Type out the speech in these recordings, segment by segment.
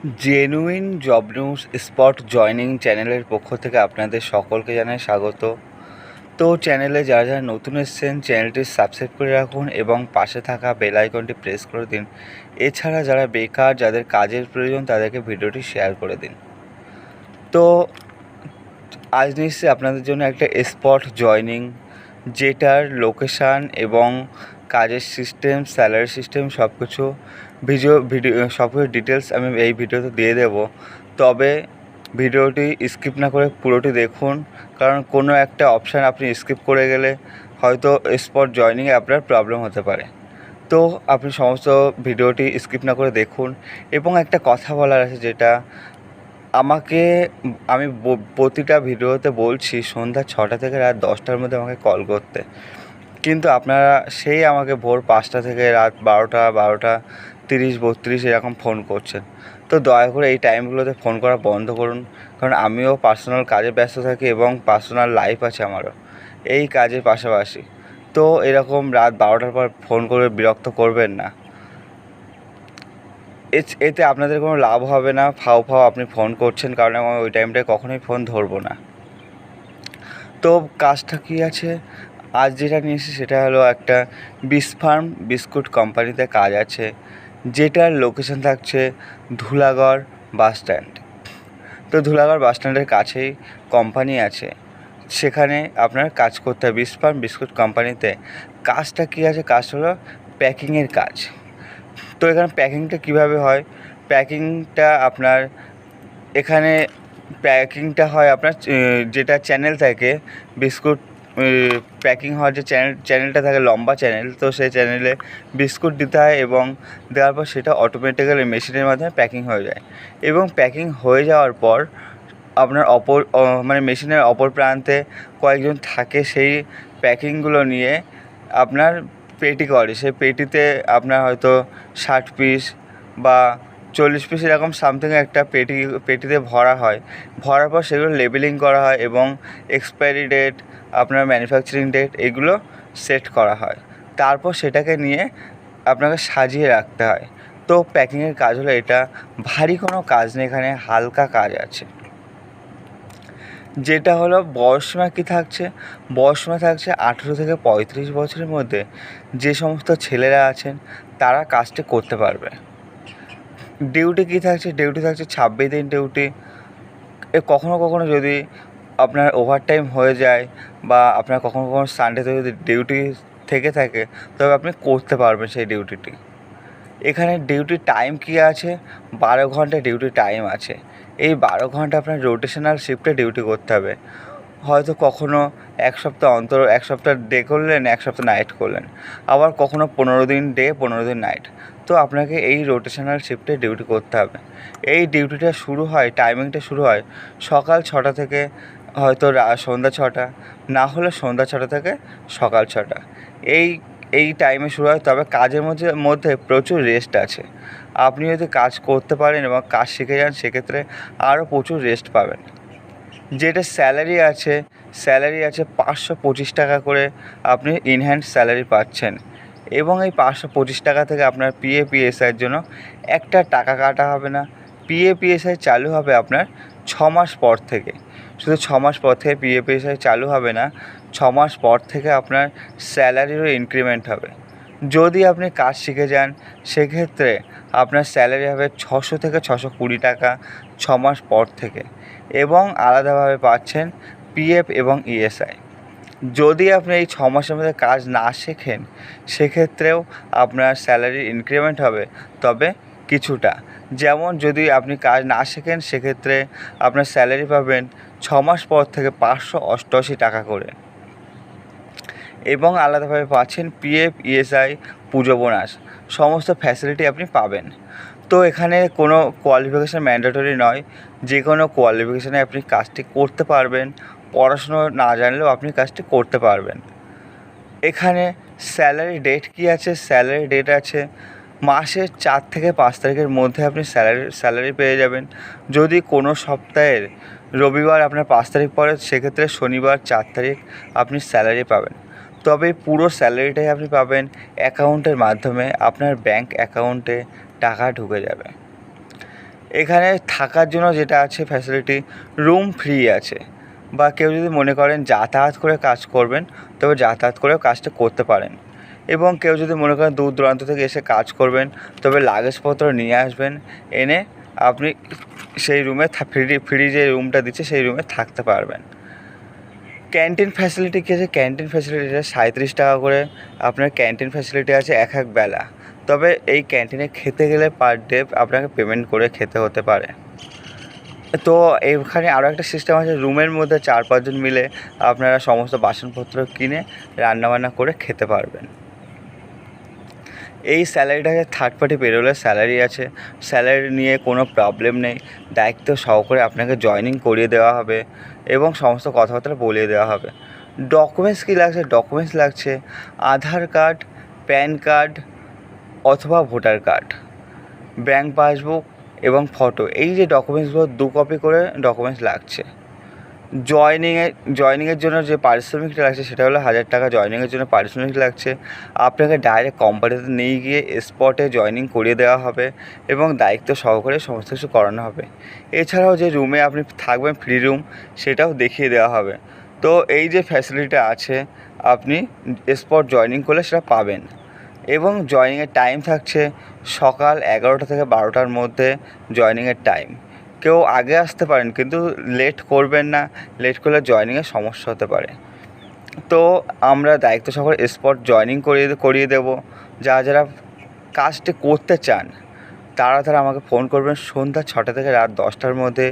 Genuine job news spot joining চ্যানেলের পক্ষ থেকে আপনাদের সকলকে জানাই স্বাগত। তো চ্যানেলে যারা যারা নতুন এসছেন চ্যানেলটি সাবস্ক্রাইব করে রাখুন এবং পাশে থাকা বেল আইকনটি প্রেস করে দিন। এছাড়া যারা বেকার, যাদের কাজের প্রয়োজন, তাদেরকে ভিডিওটি শেয়ার করে দিন। তো আজ নিশ্চয়ই আপনাদের জন্য একটা স্পট জয়নিং যেটার লোকেশান এবং কাজের সিস্টেম স্যালারি সিস্টেম সব কিছু ভিডিও ভিডিও সব কিছু ডিটেলস আমি এই ভিডিওতে দিয়ে দেবো। তবে ভিডিওটি স্কিপ না করে পুরোটি দেখুন, কারণ কোনো একটা অপশান আপনি স্কিপ করে গেলে হয়তো স্পট জয়নিংয়ে আপনার প্রবলেম হতে পারে। তো আপনি সমস্ত ভিডিওটি স্কিপ না করে দেখুন। এবং একটা কথা বলার আছে যেটা, আমাকে, আমি প্রতিটা ভিডিওতে বলছি সন্ধ্যা ছটা থেকে রাত দশটার মধ্যে আমাকে কল করতে। কিন্তু আপনারা সেই আমাকে ভোর পাঁচটা থেকে রাত বারোটা বারোটা তিরিশ, বত্রিশ এরকম ফোন করছেন। তো দয়া করে এই টাইমগুলোতে ফোন করা বন্ধ করুন। কারণ আমিও পার্সোনাল কাজে ব্যস্ত থাকি এবং পার্সোনাল লাইফ আছে আমারও। এই কাজের পাশাপাশি। তো এরকম রাত বারোটার পর ফোন করে বিরক্ত করবেন না। এতে আপনাদের কোনো লাভ হবে না। ফাও ফাও আপনি ফোন করছেন কারণ আমি ওই টাইমটায় কখনোই ফোন ধরবো না। তো কাজটা কী আছে? আজ যেটা নিয়ে এসেছি সেটা হলো একটা বিস ফার্ম বিস্কুট কোম্পানিতে কাজ আছে, যেটার লোকেশন থাকছে ধুলাগড় বাস স্ট্যান্ড। তো ধুলাগড় বাস স্ট্যান্ডের কাছেই কোম্পানি আছে, সেখানে আপনার কাজ করতে হবে। বিস ফার্ম বিস্কুট কোম্পানিতে কাজটা কী আছে? কাজ হলো প্যাকিংয়ের কাজ। তো এখানে প্যাকিংটা কীভাবে হয়? প্যাকিংটা আপনার এখানে প্যাকিংটা হয় আপনার যেটা চ্যানেল থাকে বিস্কুট প্যাকিং হওয়ার যে চ্যানেল চ্যানেলটা থাকে লম্বা চ্যানেল তো সেই চ্যানেলে বিস্কুট দিতে হয় এবং দেওয়ার পর সেটা অটোমেটিক্যালি মেশিনের মাধ্যমে প্যাকিং হয়ে যায়। এবং প্যাকিং হয়ে যাওয়ার পর আপনার অপর মানে মেশিনের অপর প্রান্তে কয়েকজন থাকে, সেই প্যাকিংগুলো নিয়ে আপনার পেটি করে। সেই পেটিতে আপনার হয়তো ষাট পিস বা চল্লিশ পিস এরকম সামথিং একটা পেটি, পেটিতে ভরা হয়। ভরার পর সেগুলো লেবেলিং করা হয় এবং এক্সপায়ারি ডেট আপনার ম্যানুফ্যাকচারিং ডেট এগুলো সেট করা হয়। তারপর সেটাকে নিয়ে আপনাকে সাজিয়ে রাখতে হয়। তো প্যাকিংয়ের কাজ হলো এটা। ভারী কোনো কাজ নেই এখানে, হালকা কাজ আছে। যেটা হলো বয়সসীমা কী থাকছে? বয়সসীমা থাকছে আঠেরো থেকে পঁয়ত্রিশ বছরের মধ্যে। যে সমস্ত ছেলেরা আছেন, তারা কাজটি করতে পারবে। ডিউটি কী থাকছে? ডিউটি থাকছে ছাব্বিশ দিন ডিউটি এ কখনো কখনো যদি আপনার ওভারটাইম হয়ে যায় বা আপনার কখনো কখনো সানডেতে যদি ডিউটি থেকে থাকে, তবে আপনি করতে পারবেন সেই ডিউটিটি এখানে ডিউটি টাইম কী আছে? বারো ঘণ্টা ডিউটি টাইম আছে। এই বারো ঘণ্টা আপনার রোটেশনাল শিফটে ডিউটি করতে হবে। হয়তো কখনো এক সপ্তাহ অন্তর, এক সপ্তাহ ডে করলেন, এক সপ্তাহ নাইট করলেন। আবার কখনো পনেরো দিন ডে পনেরো দিন নাইট আপনাকে এই রোটেশনাল শিফটে ডিউটি করতে হবে। এই ডিউটিটা শুরু হয় টাইমিংটা শুরু হয় সকাল ছটা থেকে হয়তো সন্ধ্যা ছটা, না হলে সন্ধ্যা ছটা থেকে সকাল ছটা। এই এই টাইমে শুরু হয়, তবে কাজের মধ্যে মধ্যে প্রচুর রেস্ট আছে। আপনি যদি কাজ করতে পারেন এবং কাজ শিখে যান, সেক্ষেত্রে আরও প্রচুর রেস্ট পাবেন। যেটা স্যালারি আছে স্যালারি আছে পাঁচশো পঁচিশ টাকা করে আপনি ইনহ্যান্ড স্যালারি পাচ্ছেন। এবং এই পাঁচশো পঁচিশ টাকা থেকে আপনার পিএ পিএসআইয়ের জন্য একটা টাকা কাটা হবে না। পিএ পিএসআই চালু হবে আপনার ছ মাস পর থেকে। শুধু ছ মাস পর থেকে পিএ পিএসআই চালু হবে না, ছ মাস পর থেকে আপনার স্যালারিরও ইনক্রিমেন্ট হবে। যদি আপনি কাজ শিখে যান, সেক্ষেত্রে আপনার স্যালারি হবে ছশো থেকে ছশো কুড়ি টাকা ছ মাস পর থেকে। এবং আলাদাভাবে পাচ্ছেন পিএফ এবং ইএসআই যদি আপনি এই ছ মাসের মধ্যে কাজ না শেখেন, সেক্ষেত্রেও আপনার স্যালারি ইনক্রিমেন্ট হবে। তবে কিছুটা। যেমন যদি আপনি কাজ না শেখেন, সেক্ষেত্রে আপনার স্যালারি পাবেন ছ মাস পর থেকে পাঁচশো অষ্টআশি টাকা করে। এবং আলাদাভাবে পাচ্ছেন পিএফ ইএসআই পুজো বোনাস। সমস্ত ফ্যাসিলিটি আপনি পাবেন। তো এখানে কোনো কোয়ালিফিকেশান ম্যান্ডেটরি নয়। যে কোনো কোয়ালিফিকেশানে আপনি কাজটি করতে পারবেন। পড়াশুনো না জানলেও আপনি কাজটি করতে পারবেন। এখানে স্যালারি ডেট কী আছে? স্যালারি ডেট আছে মাসের চার থেকে পাঁচ তারিখের মধ্যে আপনি স্যালারি স্যালারি পেয়ে যাবেন। যদি কোনো সপ্তাহের রবিবার আপনার পাঁচ তারিখ পরে সেক্ষেত্রে শনিবার চার তারিখ আপনি স্যালারি পাবেন। তবে পুরো স্যালারিটাই আপনি পাবেন অ্যাকাউন্টের মাধ্যমে আপনার ব্যাংক অ্যাকাউন্টে টাকা ঢুকে যাবে। এখানে থাকার জন্য যেটা আছে ফ্যাসিলিটি রুম ফ্রি আছে। বা কেউ যদি মনে করেন যাতায়াত করে কাজ করবেন, তবে যাতায়াত করেও কাজটা করতে পারেন। এবং কেউ যদি মনে করেন দূর দূরান্ত থেকে এসে কাজ করবেন, তবে লাগেজপত্র নিয়ে আসবেন, এনে আপনি সেই রুমে ফ্রি ফ্রি যে রুমটা দিচ্ছে সেই রুমে থাকতে পারবেন। ক্যান্টিন ফ্যাসিলিটি কী আছে? ক্যান্টিন ফ্যাসিলিটিটা সাঁইত্রিশ টাকা করে। আপনার ক্যান্টিন ফ্যাসিলিটি আছে এক এক বেলা। তবে এই ক্যান্টিনে খেতে গেলে পার ডে আপনাকে পেমেন্ট করে খেতে হতে পারে। তো এইখানে আরও একটা সিস্টেম আছে রুমের মধ্যে চার পাঁচজন মিলে আপনারা সমস্ত বাসনপত্র কিনে রান্নাবান্না করে খেতে পারবেন। এই স্যালারিটাকে থার্ড পার্টি পেরোলের স্যালারি আছে স্যালারি নিয়ে কোনো প্রবলেম নেই। দায়িত্ব সহকারে আপনাকে জয়েনিং করিয়ে দেওয়া হবে এবং সমস্ত কথাবার্তা বলিয়ে দেওয়া হবে। ডকুমেন্টস কী লাগছে? ডকুমেন্টস লাগছে আধার কার্ড প্যান কার্ড অথবা ভোটার কার্ড ব্যাঙ্ক পাসবুক এবং ফটো এই যে ডকুমেন্টসগুলো দু কপি করে ডকুমেন্টস লাগছে। জয়নিংয়ে জয়নিংয়ের জন্য যে পারিশ্রমিকটা লাগছে, সেটা হলো হাজার টাকা জয়নিংয়ের জন্য পারিশ্রমিক লাগছে। আপনাকে ডাইরেক্ট কোম্পানিতে নিয়ে গিয়ে স্পটে জয়নিং করিয়ে দেওয়া হবে এবং দায়িত্ব সহকারে সমস্ত কিছু করানো হবে। এছাড়াও যে রুমে আপনি থাকবেন ফ্রি রুম সেটাও দেখিয়ে দেওয়া হবে। তো এই যে ফ্যাসিলিটিটা আছে, আপনি স্পট জয়নিং করলে সেটা পাবেন। এবং জয়নিংয়ের টাইম থাকছে সকাল এগারোটা থেকে বারোটার মধ্যে জয়নিংয়ের টাইম কেউ আগে আসতে পারেন, কিন্তু লেট করবেন না। লেট করলে জয়নিংয়ে সমস্যা হতে পারে। তো আমরা দায়িত্ব সকল স্পট জয়নিং করিয়ে করিয়ে দেবো। যারা যারা কাজটি করতে চান, তারা তারা আমাকে ফোন করবেন সন্ধ্যা ছটা থেকে রাত দশটার মধ্যে।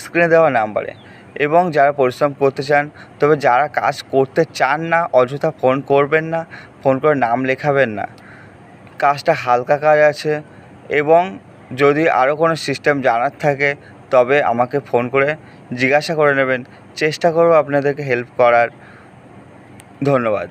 স্ক্রিনে দেওয়া নাম্বারে এবং যারা পরিশ্রম করতে চান, তবে যারা কাজ করতে চান না, অযথা ফোন করবেন না, ফোন করে নাম লেখাবেন না। কাজটা হালকা কাজ আছে এবং যদি আরও কোনো সিস্টেম জানার থাকে, তবে আমাকে ফোন করে জিজ্ঞাসা করে নেবেন। চেষ্টা করব আপনাদেরকে হেল্প করার। ধন্যবাদ।